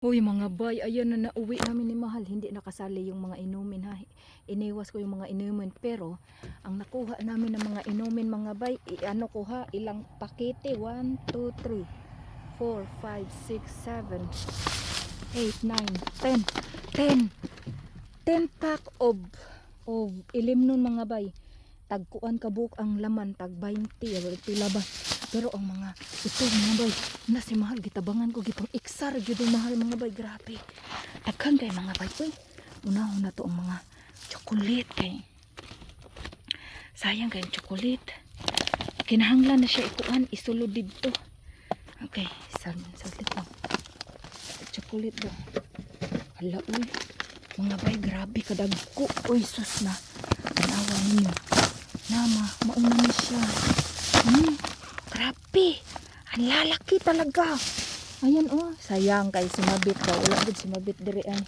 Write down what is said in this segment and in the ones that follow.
Uy mga bay, ayan na nauwi namin ni Mahal. Hindi nakasali yung mga inumin ha. Iniwas ko yung mga inumin. Pero, ang nakuha namin ng mga inumin mga bay, ano ko ha, ilang pakete? 1, 2, 3, 4, 5, 6, 7, 8, 9, 10. 10. 10 pack of, of ilim nun mga bay. Tagkuan kabuk ang laman, tag 20, wala pila ba. Pero ang mga, ito mga bay, na si mahal gitabangan ko gipang iksar gyud mahal mga bay grabe. Daghan kay mga bay uy unahon na to ang mga chocolate kay sayang kay chocolate. Kinahanglan na siya ikuan isulod didto. Okay sal saglit lang chocolate ba? Hala uy mga bay grabe kadagko. Uy sus na tanawa ninyo. Nama mauna ni siya. Hmm grabe ang lalaki talaga. Ayan oh, sayang kay sumabit ka. Wala gud sumabit diri ay.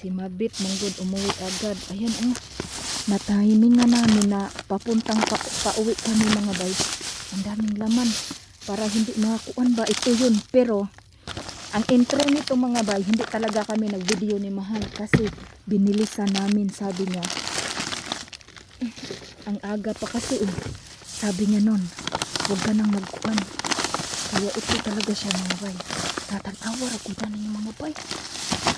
Simabit manggod umuwi agad. Ayan oh. Na-timing nga namin na papuntang pa, pauwi kami mga bay. Ang daming laman. Para hindi makakuan ba ito yun. Pero ang intro nito mga bay, hindi talaga kami nag-video ni Mahal kasi binilisan namin sabi niya. Ang aga pa kasi eh. Sabi niya nun, huwag ka nang magkuhan. Kaya ito talaga siya mga bay. Tatanawa ako na ninyo mga bay.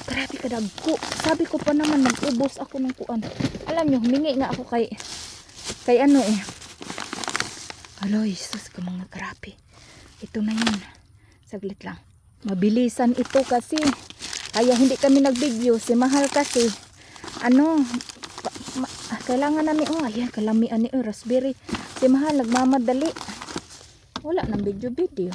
Grabe ka dagko. Sabi ko pa naman nag-ubos ako ng kuan. Alam nyo, humingi nga ako kay kay ano eh. Aloy, sus ka mga grabe. Ito na yun. Saglit lang. Mabilisan ito kasi. Kaya hindi kami nag-video. Si Mahal kasi. Ano, pa- ma- kailangan namin, oh, ayan, kalamian ni oh, raspberry. Si Mahal, nagmamadali. Wala nang video-video.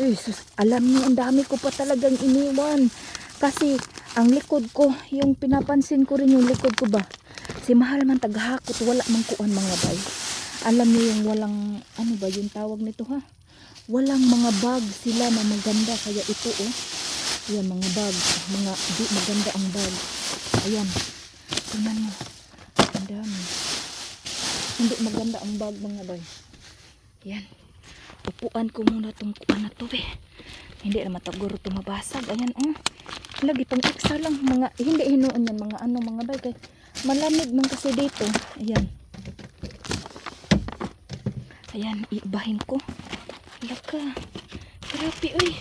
Eh, sus, alam niyo, ang dami ko pa talagang iniwan. Kasi, ang likod ko, yung pinapansin ko rin yung likod ko ba, si Mahal man taghakot, wala mang kuan mga bay. Alam niyo yung walang, ano ba yung tawag nito ha? Walang mga bag sila na maganda, kaya ito oh. Ayan, mga bag, mga di maganda ang bag. Ayan, tingnan mo. Ang dami. Hindi maganda ang bag mga bay. Yan. Upuan ko muna itong kuan na to eh. Hindi naman taguro ito mabasag. Ayan oh. Lagi pang extra lang. Mga, hindi hinuon yan. Mga ano mga bay. Kay, malamig man kasi dito. Ayan. Ayan. Iibahin ko. Laka. Grabe uy.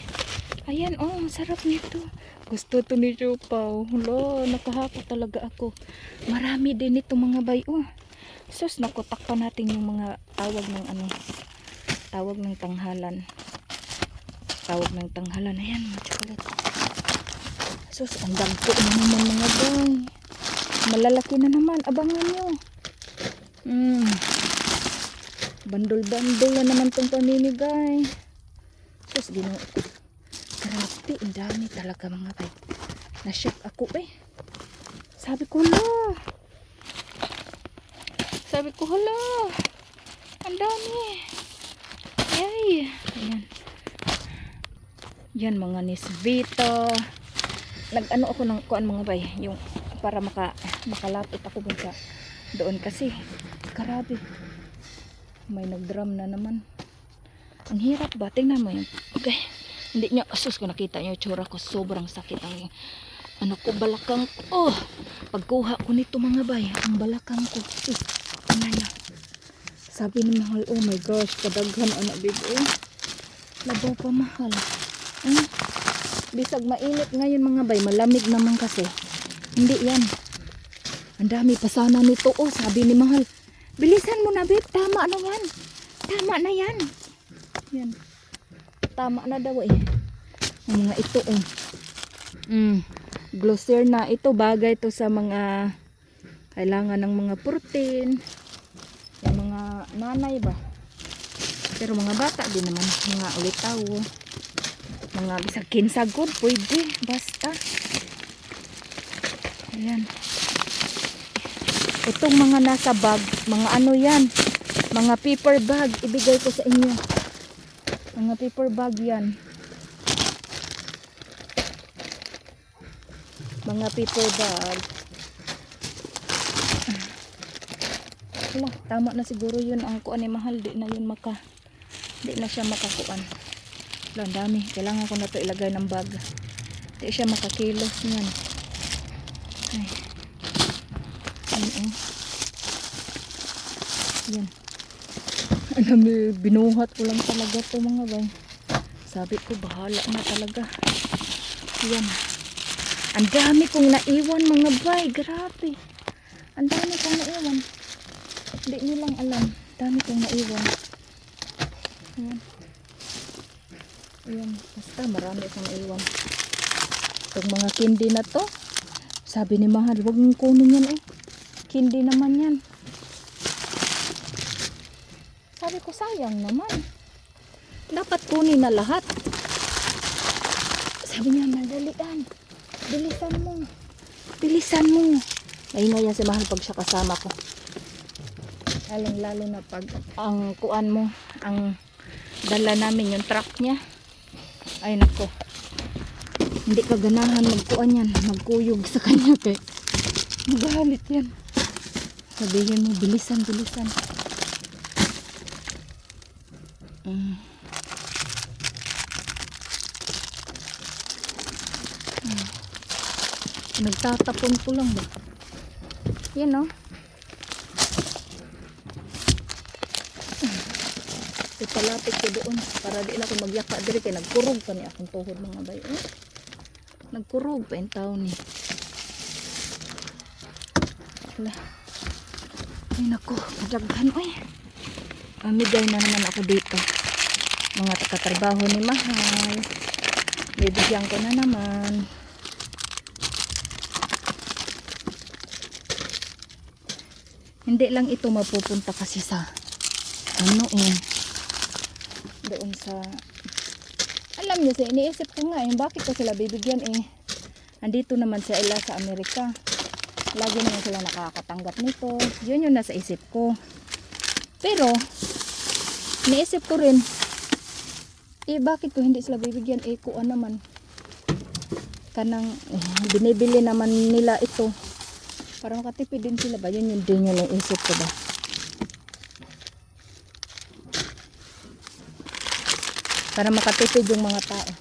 Ayan oh. Ang sarap nito. Gusto to ni Chupaw. Hulo. Nakahapa talaga ako. Marami din ito mga bay oh. Sus, nakotak pa natin yung mga tawag ng ano, tawag ng tanghalan. Tawag ng tanghalan. Ayan, mga chocolate. Sus, ang dagko na naman mga bay. Malalaki na naman. Abangan nyo. Mm. Bandol-bandol na naman tong paninigay. Sus, gino. Grabe, ang dami talaga mga bay. Na-shock ako eh. Sabi ko na. Sabi ko, hala, ang dami. Yay. Ayan. Yan mga nisvita. Nag-ano ako ng kuan mga bay, yung para maka makalapit ako dun sa doon kasi karabi. May nag-drum na naman. Ang hirap ba? Tingnan mo yun. Okay. Hindi nyo, asus ko nakita nyo, tsura ko, sobrang sakit ang ano ko, balakang. Oh, pagkuha ko nito mga bay, ang balakang ko. Eh, ano. Sabi ni Mahal, oh my gosh, kadaghan anak babe, oh. Labaw pa Mahal. Hmm? Bisag mainit ngayon mga bay, malamig naman kasi. Hindi yan. Ang dami pa sana nito, oh, sabi ni Mahal. Bilisan mo na babe, tama na yan. Tama na yan. Yan. Tama na daw eh. Ang mga ito, oh. Mm. Glosser na. Ito bagay to sa mga kailangan ng mga protein. Nanay ba. Pero mga bata din naman. Mga ulitaw. Mga bisag kinsagod. Pwede. Basta. Ayan. Itong mga nasa bag. Mga ano yan. Mga paper bag. Ibigay ko sa inyo. Mga paper bag yan. Mga paper bag. Wala, tama na siguro yun ang kuan ni mahal. Di na yun maka, di na siya makakuan. Wala, dami. Kailangan ko na to ilagay ng bag. Hindi siya makakilos niyan. Ay. Ayan, oh. Yan. Alam mo, binuhat ko lang talaga to mga bay. Sabi ko, bahala na talaga. Yan. Ang dami kong naiwan mga bay. Grabe. Ang dami kong naiwan. Hindi nyo lang alam. Dami kong naiwan. Ayan. Ayan. Basta marami kong naiwan. Itong mga kindi na to. Sabi ni Mahal, huwag mong kunin yan eh. Kindi naman yan. Sabi ko, sayang naman. Dapat kunin na lahat. Sabi niya, madalian. Bilisan mo. Bilisan mo. Maingay yan si Mahal pag siya kasama ko. Lalong lalo na pag ang kuan mo, ang dala namin yung truck niya. Ay nako. Hindi ka ganahan magkuan yan, magkuyog sa kanya kay magalit yan. Sabihin mo, bilisan, bilisan. Mm. Mm. Nagtatapon ko lang ba? Yan oh. Ipalapit ko doon para di na ako magyaka diri kay nagkurog pa ni akong tuhod mga bayo. Eh? Nagkurog pa yung tao ni. Wala. Ay nako, daghan oy. Amigay na naman ako dito. Mga takatrabaho ni Mahal. Bibigyan ko na naman. Hindi lang ito mapupunta kasi sa ano eh doon sa alam niyo sa iniisip ko nga eh bakit ko sila bibigyan eh andito naman sa ila sa Amerika. Lagi naman sila nakakatanggap nito. Yun yung nasa isip ko. Pero iniisip ko rin eh bakit ko hindi sila bibigyan? Eh kuan naman kanang eh, binibili naman nila ito. Para makatipid din sila ba? Yun yung din yung naisip ko ba para makatipid yung mga tao.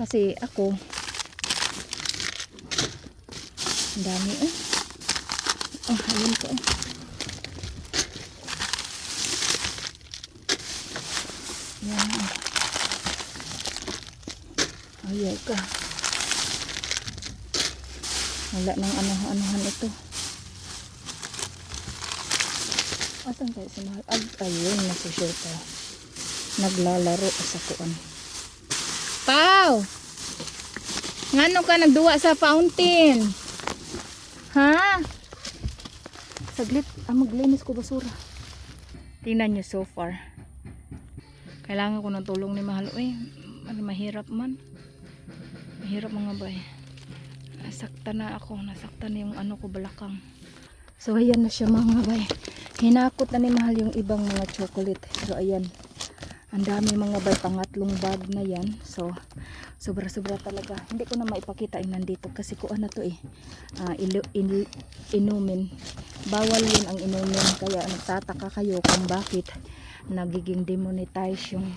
Kasi ako ang dami eh. Oh ayun ko eh. Yan ayaw ka. Wala nang ano-anuhan ito. Asan tayo si mahal? Ayun nasushare tayo naglalaro sa kuan. Pau! Ngano ka nagduwa sa fountain? Ha? Saglit, ah, maglinis ko basura. Tingnan nyo so far. Kailangan ko ng tulong ni Mahal. Uy, ano, mahirap man. Mahirap mga bay. Nasakta na ako. Nasakta na yung ano ko balakang. So, ayan na siya mga bay. Hinakot na ni Mahal yung ibang mga chocolate. So, ayan. Ang dami mga bay, pangatlong bag na yan. So, sobra-sobra talaga. Hindi ko na maipakita yung nandito kasi kuha na to eh. Ah, ilu- in- inumin. Bawal yun ang inumin. Kaya nagtataka kayo kung bakit nagiging demonetize yung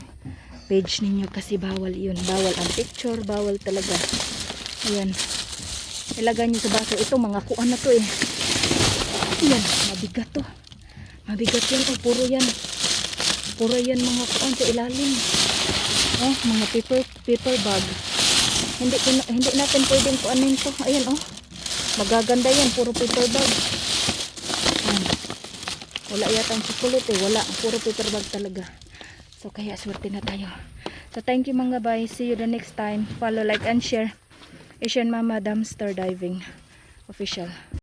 page ninyo kasi bawal yun. Bawal ang picture, bawal talaga. Ayan. Ilagay nyo sa baso. Ito mga kuha na to eh. Ayan, mabigat to. Mabigat yan. Oh, puro yan. Puro yan mga kuan sa ilalim. Oh, mga paper paper bag. Hindi hindi natin pwedeng kuanin to. Ayan oh. Magaganda yan, puro paper bag. Wala yata ang chocolate eh. Wala, puro paper bag talaga. So kaya swerte na tayo. So thank you mga bye. See you the next time. Follow, like and share. Asian Mama Dumpster Diving Official.